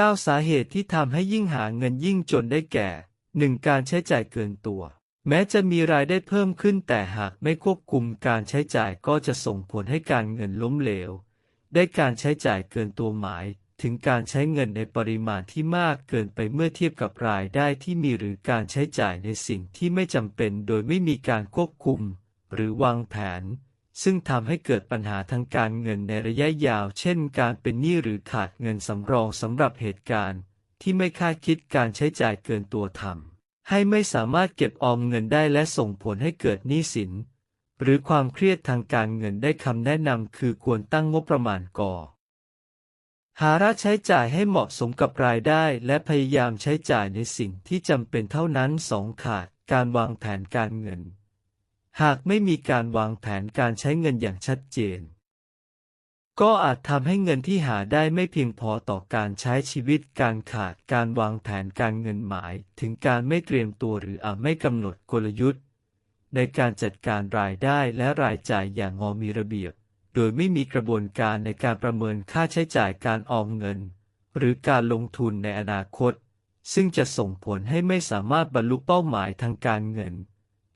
9 สาเหตุที่ทำให้ยิ่งหาเงินยิ่งจนได้แก่ 1. การใช้จ่ายเกินตัว แม้จะมีรายได้เพิ่มขึ้นแต่หากไม่ควบคุมการใช้จ่ายก็จะส่งผลให้การเงินล้มเหลว ได้การใช้จ่ายเกินตัวหมาย ถึงการใช้เงินในปริมาณที่มากเกินไปเมื่อเทียบกับรายได้ที่มีหรือการใช้จ่ายในสิ่งที่ไม่จำเป็น โดยไม่มีการควบคุม หรือวางแผน ซึ่งทำให้เกิดปัญหาทางการเงินในระยะยาว เช่น การเป็นหนี้หรือขาดเงินสำรองสำหรับเหตุการณ์ ที่ไม่คาดคิดการใช้จ่ายเกินตัวทำให้ไม่สามารถเก็บออมเงินได้และส่งผลให้เกิดหนี้สิน หรือความเครียดทางการเงินได้คำแนะนำคือควรตั้งงบประมาณก่อหาระใช้จ่ายให้เหมาะสมกับรายได้ และพยายามใช้จ่ายในสิ่งที่จำเป็นเท่านั้นสองขาดการวางแผนการเงิน หากไม่มีการวางแผนการใช้เงินอย่างชัดเจน ก็อาจทำให้เงินที่หาได้ไม่เพียงพอต่อการใช้ชีวิตการขาดการวางแผนการเงินหมาย ถึงการไม่เตรียมตัวหรืออาจไม่กำหนดกลยุทธ์ ในการจัดการรายได้และรายจ่ายอย่างงอมีระเบียบ โดยไม่มีกระบวนการในการประเมินค่าใช้จ่ายการออมเงิน หรือการลงทุนในอนาคต ซึ่งจะส่งผลให้ไม่สามารถบรรลุเป้าหมายทางการเงิน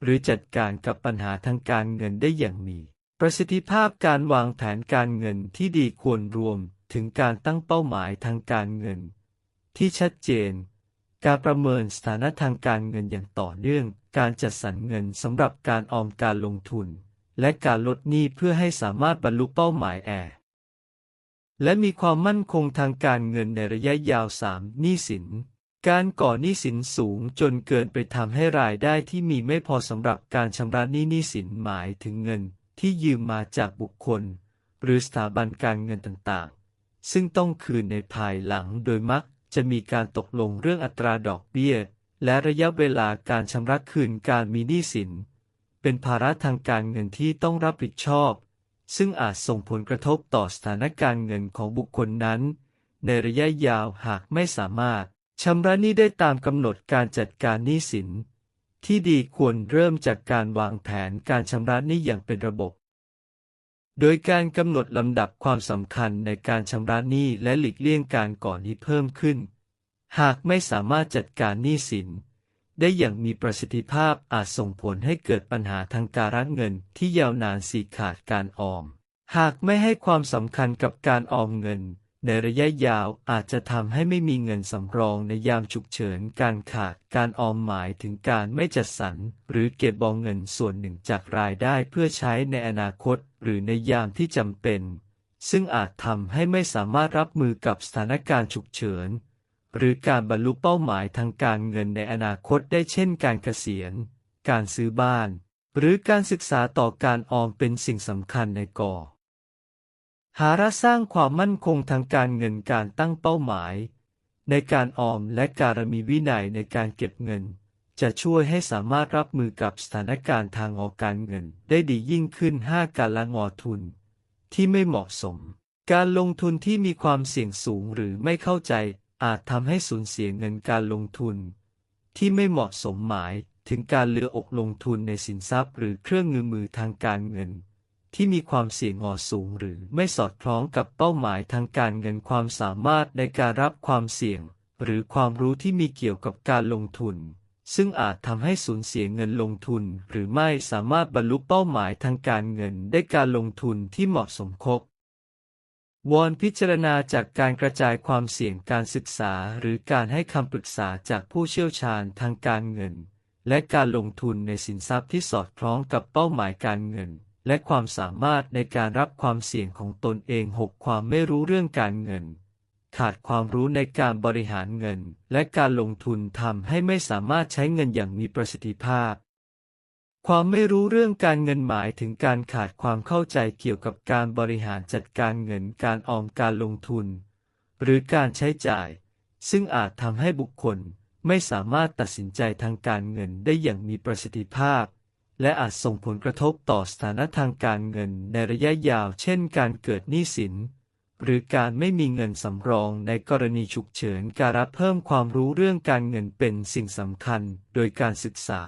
หรือจัดการกับปัญหาทางการเงินได้อย่างมี ประสิทธิภาพการวางแผนการเงินที่ดีควรรวมถึงการตั้งเป้าหมายทางการเงิน ที่ชัดเจน การประเมินสถานะทางการเงินอย่างต่อเนื่อง การจัดสรรเงินสำหรับการออมการลงทุน และการลดหนี้เพื่อให้สามารถบรรลุเป้าหมายแอร์และมีความมั่นคงทางการเงินในระยะยาว 3. หนี้สิน การก่อหนี้สินสูงจนเกินไปทำให้รายได้ที่มีไม่พอสำหรับการชำระหนี้หนี้สินหมายถึงเงินที่ยืมมาจากบุคคล หรือสถาบันการเงินต่างๆ ซึ่งต้องคืนในภายหลังโดยมักจะมีการตกลงเรื่องอัตราดอกเบี้ย และระยะเวลาการชำระคืนการมีหนี้สิน เป็นภาระทางการเงินที่ต้องรับผิดชอบ ซึ่งอาจส่งผลกระทบต่อสถานการเงินของบุคคลนั้น ในระยะยาวหากไม่สามารถ ชำระหนี้ได้ตามกำหนดการจัดการหนี้สิน ที่ดีควรเริ่มจากการวางแผนการชำระหนี้อย่างเป็นระบบ โดยการกำหนดลำดับความสำคัญในการชำระหนี้และหลีกเลี่ยงการก่อหนี้เพิ่มขึ้น หากไม่สามารถจัดการหนี้สิน ได้อย่างมีประสิทธิภาพอาจส่งผลให้เกิดปัญหาทางการเงินที่ยาวนานสีขาดการออม หากไม่ให้ความสำคัญกับการออมเงิน ในระยะยาวอาจจะทำให้ไม่มีเงินสำรองในยามฉุกเฉิน การขาดการออมหมายถึงการไม่จัดสรรหรือเก็บบองเงินส่วนหนึ่งจากรายได้เพื่อใช้ในอนาคต หรือในยามที่จำเป็น ซึ่งอาจทำให้ไม่สามารถรับมือกับสถานการณ์ฉุกเฉิน หรือการบรรลุเป้าหมายทางการเงินในอนาคตได้เช่นการเกษียณ การซื้อบ้าน หรือการศึกษาต่อการออมเป็นสิ่งสำคัญในก่อ หาระสร้างความมั่นคงทางการเงินการตั้งเป้าหมาย ในการออมและการมีวินัยในการเก็บเงิน จะช่วยให้สามารถรับมือกับสถานการณ์ทางออกการเงินได้ดียิ่งขึ้น 5. การละงอทุน ที่ไม่เหมาะสม การลงทุนที่มีความเสี่ยงสูงหรือไม่เข้าใจอาจทำให้สูญเสียเงินการลงทุน ที่ไม่เหมาะสมหมายถึงการเลืออกลงทุนในสินทรัพย์ หรือเครื่องมือมือทางการเงิน ที่มีความเสี่ยงงอสูงหรือไม่สอดคล้องกับเป้าหมายทางการเงินความสามารถในการรับความเสี่ยง หรือความรู้ที่มีเกี่ยวกับการลงทุน ซึ่งอาจทำให้สูญเสียเงินลงทุน หรือไม่สามารถบรรลุเป้าหมายทางการเงินได้การลงทุนที่เหมาะสมครบวอนพิจารณาจากการกระจายความเสี่ยงการศึกษา หรือการให้คำปรึกษาจากผู้เชี่ยวชาญทางการเงิน และการลงทุนในสินทรัพย์ที่สอดคล้องกับเป้าหมายการเงิน และความสามารถในการรับความเสี่ยงของตนเอง 6. ความไม่รู้เรื่องการเงิน ขาดความรู้ในการบริหารเงิน และการลงทุนทำให้ไม่สามารถใช้เงินอย่างมีประสิทธิภาพ ความไม่รู้เรื่องการเงินหมายถึงการขาดความเข้าใจเกี่ยวกับการบริหารจัดการเงินการออมการลงทุน หรือการใช้จ่าย ซึ่งอาจทำให้บุคคลไม่สามารถตัดสินใจทางการเงินได้อย่างมีประสิทธิภาพ และอาจส่งผลกระทบต่อสถานะทางการเงินในระยะยาว เช่น การเกิดหนี้สิน หรือการไม่มีเงินสำรองในกรณีฉุกเฉิน การรับเพิ่มความรู้เรื่องการเงินเป็นสิ่งสำคัญ โดยการศึกษา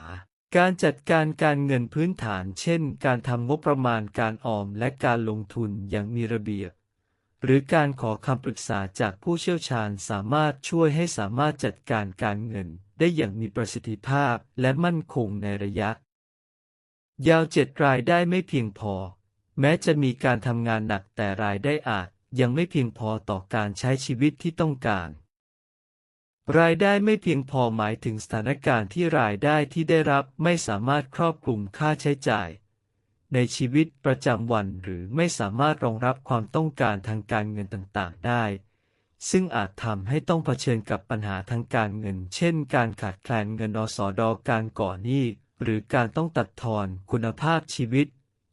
การจัดการการเงินพื้นฐาน เช่น การทำงบประมาณการออมและการลงทุนอย่างมีระเบียบ หรือการขอคำปรึกษาจากผู้เชี่ยวชาญสามารถช่วยให้สามารถจัดการการเงิน ได้อย่างมีประสิทธิภาพและมั่นคงในระยะ ยาวเจ็ดรายได้ไม่เพียงพอ แม้จะมีการทำงานหนักแต่รายได้อาจยังไม่เพียงพอต่อการใช้ชีวิตที่ต้องการ รายได้ไม่เพียงพอหมายถึงสถานการณ์ที่รายได้ที่ได้รับไม่สามารถครอบคลุมค่าใช้จ่าย ในชีวิตประจำวันหรือไม่สามารถรองรับความต้องการทางการเงินต่างๆ ได้ ซึ่งอาจทำให้ต้องเผชิญกับปัญหาทางการเงิน เช่น การขาดแคลนเงินอสอดอการก่อหนี้ หรือการต้องตัดทอนคุณภาพชีวิต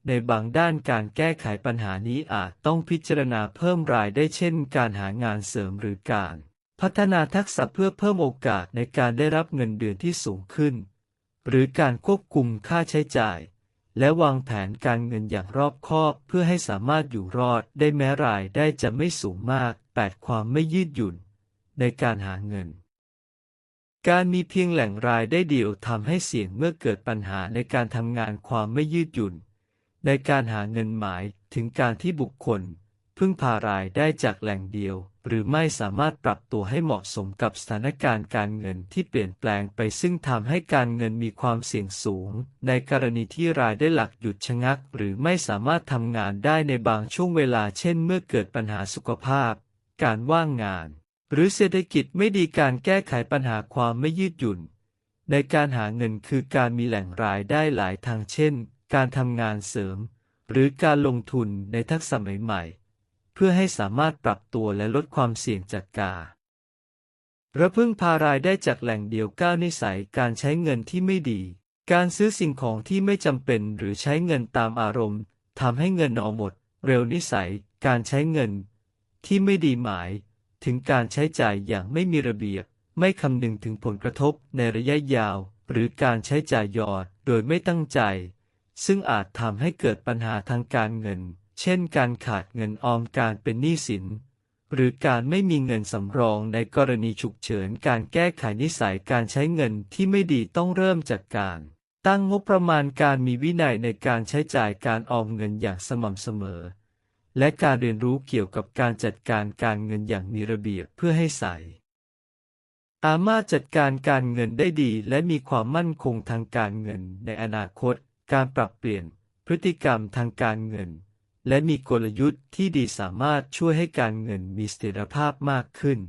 ในบางด้านการแก้ไขปัญหานี้อาจต้องพิจารณาเพิ่มรายได้เช่น การหางานเสริมหรือการ พัฒนาทักษะเพื่อเพิ่มโอกาสในการได้รับเงินเดือนที่สูงขึ้น หรือการควบคุมค่าใช้จ่าย และวางแผนการเงินอย่างรอบคอบเพื่อให้สามารถอยู่รอดได้แม้รายได้จะไม่สูงมาก 8 ความไม่ยืดหยุ่น ในการหาเงิน การมีเพียงแหล่งรายได้เดียวทำให้เสี่ยงเมื่อเกิดปัญหาในการทำงานความไม่ยืดหยุ่น ในการหาเงินหมายถึงการที่บุคคล พึ่งพารายได้จากแหล่งเดียว หรือไม่สามารถปรับตัวให้เหมาะสมกับสถานการณ์การเงินที่เปลี่ยนแปลงไปซึ่งทำให้การเงินมีความเสี่ยงสูง ในกรณีที่รายได้หลักหยุดชะงัก หรือไม่สามารถทำงานได้ในบางช่วงเวลา เช่น เมื่อเกิดปัญหาสุขภาพ การว่างงาน หรือเศรษฐกิจไม่ดีการแก้ไขปัญหาความไม่ยืดหยุ่น ในการหาเงินคือการมีแหล่งรายได้หลายทางเช่น การทำงานเสริม หรือการลงทุนในทักษะใหม่ๆ เพื่อให้สามารถปรับตัวและลดความเสี่ยงจากการระพึ่งพารายได้จากแหล่งเดียวก้าวนิสัยการใช้เงินที่ไม่ดี การซื้อสิ่งของที่ไม่จำเป็นหรือใช้เงินตามอารมณ์ทำให้เงินออกหมด เร็วนิสัย การใช้เงิน ที่ไม่ดีหมาย ถึงการใช้จ่ายอย่างไม่มีระเบียบ ไม่คำนึงถึงผลกระทบในระยะยาว หรือการใช้จ่ายหยอดโดยไม่ตั้งใจ ซึ่งอาจทำให้เกิดปัญหาทางการเงิน เช่น การขาดเงินออมการเป็นหนี้สิน หรือการไม่มีเงินสำรองในกรณีฉุกเฉินการแก้ไขนิสัยการใช้เงินที่ไม่ดีต้องเริ่มจากการตั้งงบประมาณการมีวินัยในการใช้จ่ายการออมเงินอย่างสม่ำเสมอ และการเรียนรู้เกี่ยวกับการจัดการการเงินอย่างมีระเบียบเพื่อให้ใส่สามารถจัดการการเงินได้ดีและมีความมั่นคงทางการเงินในอนาคต การปรับเปลี่ยนพฤติกรรมทางการเงิน และมีกลยุทธ์ที่ดีสามารถช่วยให้การเงินมีเสถียรภาพมากขึ้น